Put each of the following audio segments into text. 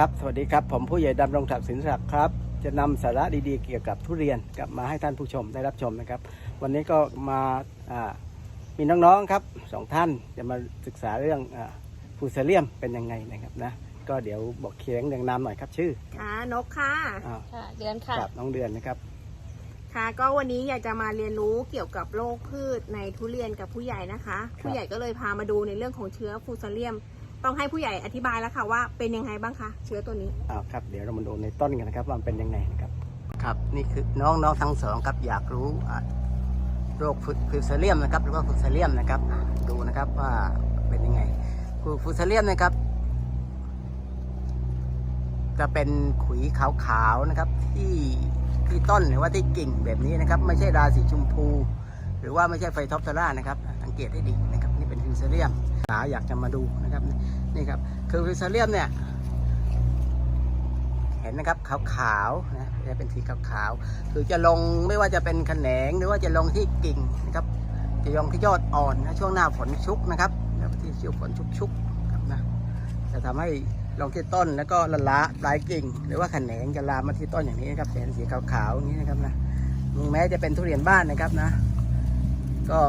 ครับ สวัสดีครับ ผมผู้ใหญ่ดำรงศักดิ์สินศักดิ์ครับ จะนำสาระดีๆ เกี่ยวกับทุเรียนกลับมาให้ท่านผู้ชมได้รับชมนะครับ วันนี้ก็มาอ่ามีน้องๆครับสองท่านจะมาศึกษาเรื่องอาฟูเซเลียมเป็นยังไงนะครับนะ ก็เดี๋ยวบอกเคียงเรียงนามหน่อยครับชื่อค่ะนกค่ะอ้าวค่ะเดือนค่ะกับน้องเดือนนะครับ ค่ะ ก็วันนี้อยากจะมาเรียนรู้เกี่ยวกับโรคพืชในทุเรียนกับผู้ใหญ่นะคะ ผู้ใหญ่ก็เลยพามาดูในเรื่องของเชื้อฟูซาเลียม ต้องให้ผู้ใหญ่อธิบายแล้วค่ะว่าเป็นยังไงบ้างคะเชื้อตัวนี้อ้าวครับเดี๋ยวเรามาดูในต้นกันนะครับว่ามันเป็นยังไงนะครับ ครับนี่คือน้องน้องทั้งสองครับอยากรู้อะโรคฟูเซเลียมนะครับหรือว่าฟูเซเลียมนะครับอะดูนะครับว่าเป็นยังไงคือฟูเซเลียมนะครับ จะเป็นขุยขาวๆนะครับที่ที่ต้นหรือว่าที่กิ่งแบบนี้นะครับ ไม่ใช่ราสีชมพู หรือว่าไม่ใช่ไฟท็อปซาร่านะครับสังเกตให้ดีนะครับนี่เป็น ฟิวเซเลียมขาอยากจะมาดูนะครับนี่ครับคือฟิวเซเลียมเนี่ยเห็นนะครับขาวๆนะจะเป็นสีขาวๆคือจะลงไม่ว่าจะเป็นแขนงหรือว่าจะลงที่กิ่งนะครับจะลงที่ยอดอ่อนนะช่วงหน้าฝนชุกนะครับแล้วที่ช่วงฝนชุกๆครับนะจะทำให้ลงที่ต้นแล้วก็ละละปลายกิ่ง หรือว่าแขนงจะลามมาที่ต้นอย่างนี้นะครับเห็นสีขาวๆอย่างนี้นะครับนะแม้จะเป็นทุเรียนบ้านนะครับนะ ก็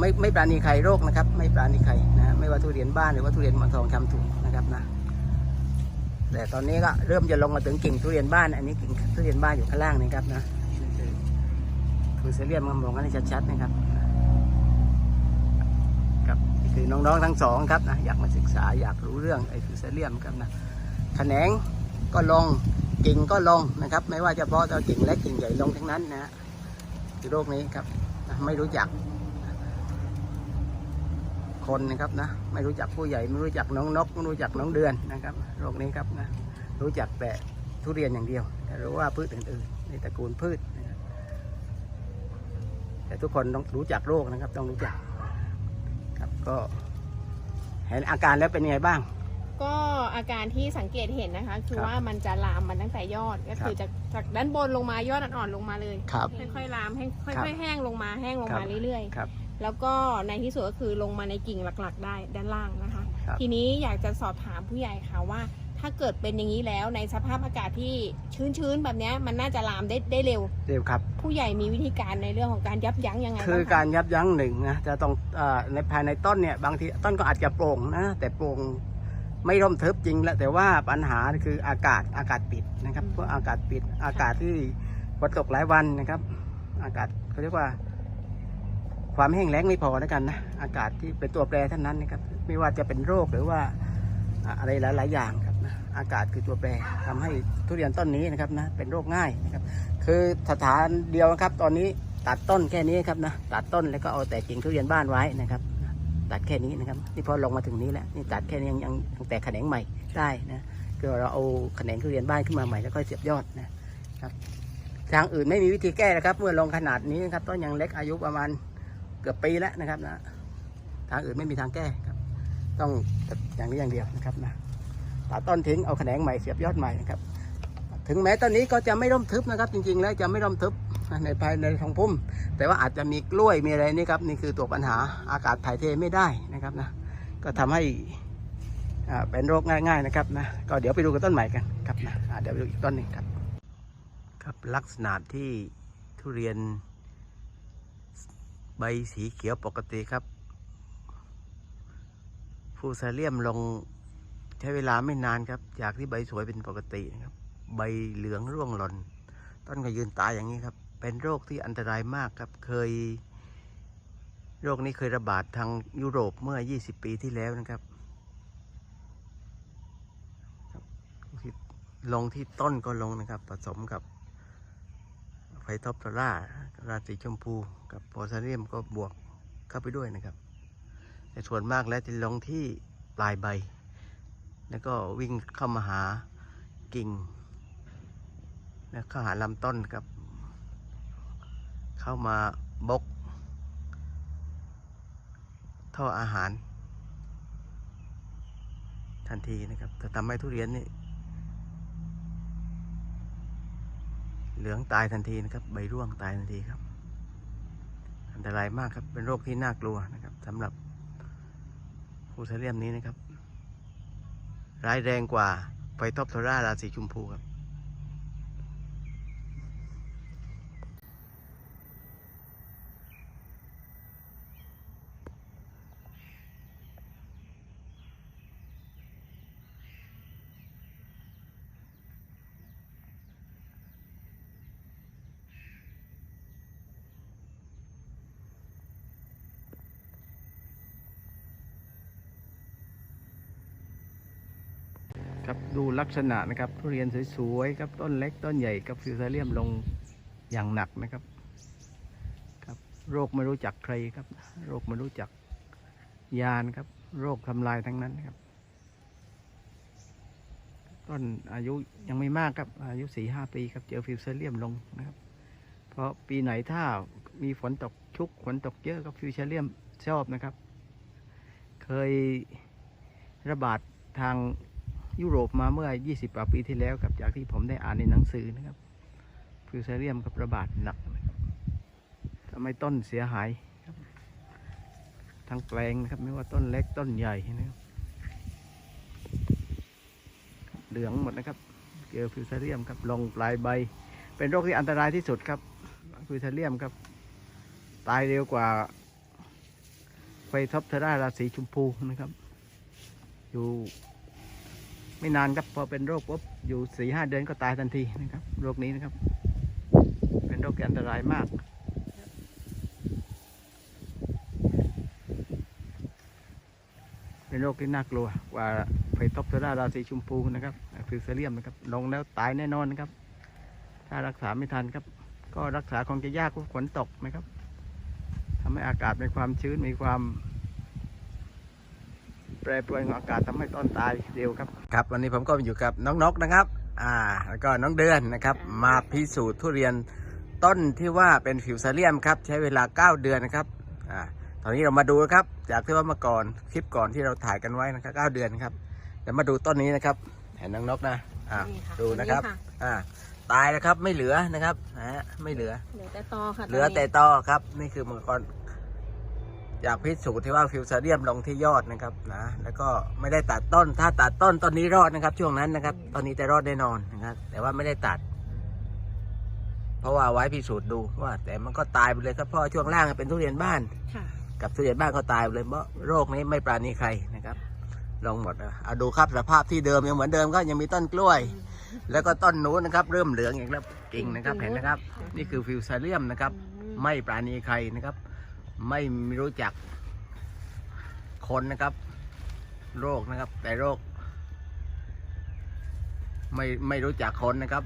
ไม่ไม่ปราณีใครโรคนะครับ ไม่ปราณีใครนะไม่ว่าทุเรียนบ้านหรือว่าทุเรียนหมอนทองทำถูกนะครับนะแต่ตอนนี้ก็เริ่มจะลงมาถึงกิ่งทุเรียนบ้าน อันนี้กิ่งทุเรียนบ้านอยู่ข้างล่างนี่ครับนะคือเซเลียมมองกันให้ชัดๆนะครับครับคือน้องๆทั้งสองครับนะอยากมาศึกษาอยากรู้เรื่องไอ้ฟิวเซเลียมครับนะแขนงก็ลงกิ่งก็ลงนะครับ ไม่ว่าจะเพาะตัวกิ่งเล็กกิ่งใหญ่ลงทั้งนั้นนะฮะคือโรคนี้ครับไม่รู้จัก คนนะครับนะไม่รู้จักผู้ใหญ่ไม่รู้จักน้องนกไม่รู้จักน้องเดือนนะครับโรคนี้ครับนะรู้จักแต่ทุเรียนอย่างเดียวแต่รู้ว่าพืชอื่นๆในตระกูลพืชนะครับแต่ทุกคนต้องรู้จักโรคนะครับต้องรู้จักครับก็เห็นอาการแล้วเป็นยังไงบ้าง ก็อาการที่สังเกตเห็นนะคะ คือครับว่ามันจะลามมันตั้งแต่ยอดก็คือครับจากจากด้านบนลงมายอดอ่อนๆลงมาเลยครับค่อยๆลามให้ครับค่อยๆแห้งลงมาแห้งลงครัมาบเรื่อยครับๆ แล้วก็ในที่สุดก็คือลงมาในกิ่งหลักๆ ได้ด้านล่างนะคะ ครับ ทีนี้อยากจะสอบถามผู้ใหญ่ค่ะว่า ถ้าเกิดเป็นอย่างนี้แล้วในสภาพอากาศที่ชื้นๆแบบเนี้ยมันน่าจะลามได้ได้เร็วเร็วครับ ผู้ใหญ่มีวิธีการในเรื่องของการยับยั้งยังไงคือบ้างคะการยับยั้งหนึ่งนะจะต้องอาในภายในต้นเนี่ยบางทีต้นก็อาจจะโปร่งนะแต่โปร่งไม่ร่มทึบจริงแล้วแต่ว่าปัญหาคืออากาศอากาศปิดนะครับเพราะอากาศปิดอากาศที่ฝนตกหลายวันนะครับ อากาศเขาเรียกว่า ความแห้งแล้งไม่พอแล้วกันนะอากาศที่เป็นตัวแปรท่านั้นนะครับไม่ว่าจะเป็นโรคหรือว่าอะไรหลาย ๆ อย่างครับนะอากาศคือตัวแปรทำให้ทุเรียนต้นนี้นะครับนะเป็นโรคง่ายนะครับคือสถานเดียวนะครับ ตอนนี้ตัดต้นแค่นี้ครับนะตัดต้นแล้วก็เอาแต่กิ่งทุเรียนบ้านไว้นะครับตัดแค่นี้นะครับนี่พอลงมาถึงนี้แล้วนี่ตัดแค่นี้ยังยังยังแต่แขนงใหม่ได้นะคือเราเอาแขนงทุเรียนบ้านขึ้นมาใหม่แล้วก็เสียบยอดนะครับทางอื่นไม่มีวิธีแก้นะครับ เมื่อลงขนาดนี้นะครับต้นยังเล็กอายุประมาณ เกือบปีแล้วนะครับนะทางอื่นไม่มีทางแก้ครับ ต้องอย่างนี้อย่างเดียวนะครับนะตัดต้นทิ้งเอาแขนงใหม่เสียบยอดใหม่นะครับ ถึงแม้ต้นนี้ก็จะไม่ร่มทึบนะครับ จริงๆ แล้วจะไม่ร่มทึบในภายในทองพุ่ม แต่ว่าอาจจะมีกล้วยมีอะไรนี่ครับนี่คือตัวปัญหาอากาศถ่ายเทไม่ได้นะครับนะก็ทำให้อาเป็นโรคง่าย ๆนะครับนะก็เดี๋ยวไปดูกับต้นใหม่กันครับนะเดี๋ยวไปดูอีกต้นหนึ่งครับ ครับลักษณะที่ทุเรียน ใบสีเขียวปกติครับ ฟูซาเลียมลงใช้เวลาไม่นานครับ จากที่ใบสวยเป็นปกติครับ ใบเหลืองร่วงหล่น ต้นก็ยืนตายอย่างนี้ครับ เป็นโรคที่อันตรายมากครับ เคย โรคนี้เคยระบาดทางยุโรปเมื่อ 20 ปีที่แล้วนะครับลงที่ต้นก็ลงนะครับ ผสมกับ ท็อปตราราสีชมพูกับโพแทสเซียมก็บวกเข้าไปด้วยนะครับ แต่ส่วนมากแล้วจะลงที่ปลายใบ แล้วก็วิ่งเข้ามาหากิ่งนะเข้าหาลำต้นครับ เข้ามาบก ท่ออาหาร ทันทีนะครับจะทำให้ทุเรียนนี่ เหลืองตายทันทีนะครับ ใบร่วงตายทันทีครับ อันตรายมากครับ เป็นโรคที่น่ากลัวนะครับสำหรับฟูเซเลียมนี้นะครับ ร้ายแรงกว่าไฟท็อปโทราราศีชมพูครับ ครับดูลักษณะนะครับทุเรียนสวยๆครับต้นเล็กต้นใหญ่กับฟิวเซเลียมลงอย่างหนักนะครับครับ โรคไม่รู้จักใครครับ โรคไม่รู้จักยานครับ โรคทำลายทั้งนั้นครับ ต้นอายุยังไม่มากครับ อายุสี่ห้าปีครับเจอฟิวเซเลียมลงนะครับ เพราะปีไหนถ้ามีฝนตกชุกฝนตกเยอะก็ฟิวเซเลียมชอบนะครับ เคยระบาดทาง ยุโรปมาเมื่อ 20กว่าปีที่แล้วครับจากที่ผมได้อ่านในหนังสือนะครับฟิวเซเรียมกับระบาดหนักทำให้ต้นเสียหายทั้งแปลงนะครับไม่ว่าต้นเล็กต้นใหญ่นะครับเหลืองหมดนะครับเจอฟิวเซเรียมครับลงปลายใบ เป็นโรคที่อันตรายที่สุดครับฟิวเซเรียมครับ ตายเร็วกว่าไฟท็อปเทราราศีชมพูนะครับ อยู่ ไม่นานครับพอเป็นโรคปุ๊บอยู่สี่ห้าเดือนก็ตายทันทีนะครับ โรคนี้นะครับ เป็นโรคที่อันตรายมาก เป็นโรคที่น่ากลัวกว่าไฟท็อปเทอราราศีชมพูนะครับฟิวเซเลียมนะครับลงแล้วตายแน่นอนนะครับ ถ้ารักษาไม่ทันครับ ก็รักษาคงจะยากเพราะฝนตกนะครับทำให้อากาศมีความชื้นมีความ แปรปรวนของอากาศทำให้ต้นตายเร็วครับ ครับ วันนี้ผมก็อยู่กับน้องนกนะครับ อ่า แล้วก็น้องเดือนนะครับ มาพิสูจน์ทุเรียนต้นที่ว่าเป็นฟิวซาเลียมครับ ใช้เวลา 9 เดือนนะครับ อ่า ตอนนี้เรามาดูครับ จากที่ว่าเมื่อก่อนคลิปก่อนที่เราถ่ายกันไว้นะครับ9เดือนครับเดี๋ยวมาดูต้นนี้นะครับ เห็นน้องนกนะ อ่านี่ค่ะดูนะครับ อ่าตายแล้วครับไม่เหลือนะครับนะฮะไม่เหลือ เหลือแต่ตอค่ะ เหลือแต่ตอครับ นี่คือมังกร จากพิสูจน์ที่ว่าฟิวซาเดียมลงที่ยอดนะครับนะแล้วก็ไม่ได้ตัดต้น ถ้าตัดต้นต้นนี้รอดนะครับ ช่วงนั้นนะครับ ตอนนี้จะรอดแน่นอนนะครับ แต่ว่าไม่ได้ตัด เพราะว่าไว้พิสูจน์ดูว่า แต่มันก็ตายไปเลยครับเพราะว่าช่วงล่างเป็นทุเรียนบ้านค่ะกับทุเรียนบ้านก็ตายไปเลยเพราะโรคนี้ไม่ปราณีใครนะครับลงหมดนะเอาดูครับสภาพที่เดิมยังเหมือนเดิมก็ยังมีต้นกล้วย แล้วก็ต้นนู้นนะครับ เริ่มเหลืองอย่างแล้วกิ่งนะครับเห็นนะครับ นี่คือฟิวซาเลียมนะครับ ไม่ปราณีใครนะครับ ไม่รู้จักคนนะครับ โรคนะครับ แต่โรค ไม่ไม่รู้จักคนนะครับ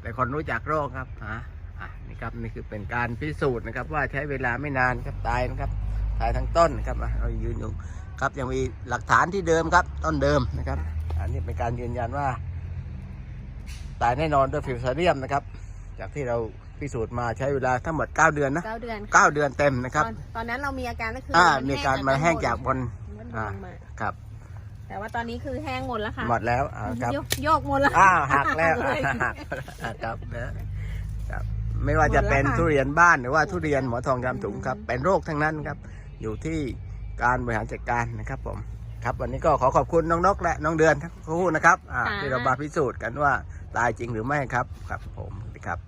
แต่คนรู้จักโรคครับอะอะนี่ครับนี่คือเป็นการพิสูจน์นะครับ ว่าใช้เวลาไม่นานครับตายนะครับตายทั้งต้นนะครับเรายืนอยู่ครับยังมีหลักฐานที่เดิมครับ ต้นเดิมนะครับ อันนี้เป็นการยืนยันว่า ตายแน่นอนด้วยฟิวซาเลียมนะครับ จากที่เรา พิสูจน์มาใช้เวลาทั้งหมด 9 เดือนนะเก้าเดือน9เดือนเต็มนะครับตอนตอนนั้นเรามีอาการก็คืออ่านมีการมาแห้งจากบนมันลอ่างมาครับ แต่ว่าตอนนี้คือแห้งหมดแล้วค่ะหมดแล้วอ่าครับ โยกโยกหมดแล้ว อ้าวหักแล้วเลยหักครับนะครับ ไม่ว่าจะเป็นหมดแล้วค่ะ ทุเรียนบ้านหรือว่าทุเรียนหมอทองจำถุงครับ เป็นโรคทั้งนั้นครับ อยู่ที่การบริหารจัดการนะครับผม ครับ วันนี้ก็ขอขอบคุณน้องนกและน้องเดือนทั้งคู่นะครับอ่าที่เรามาพิสูจน์กันว่าตายจริงหรือไม่ครับ ครับผมสวัสดีครับ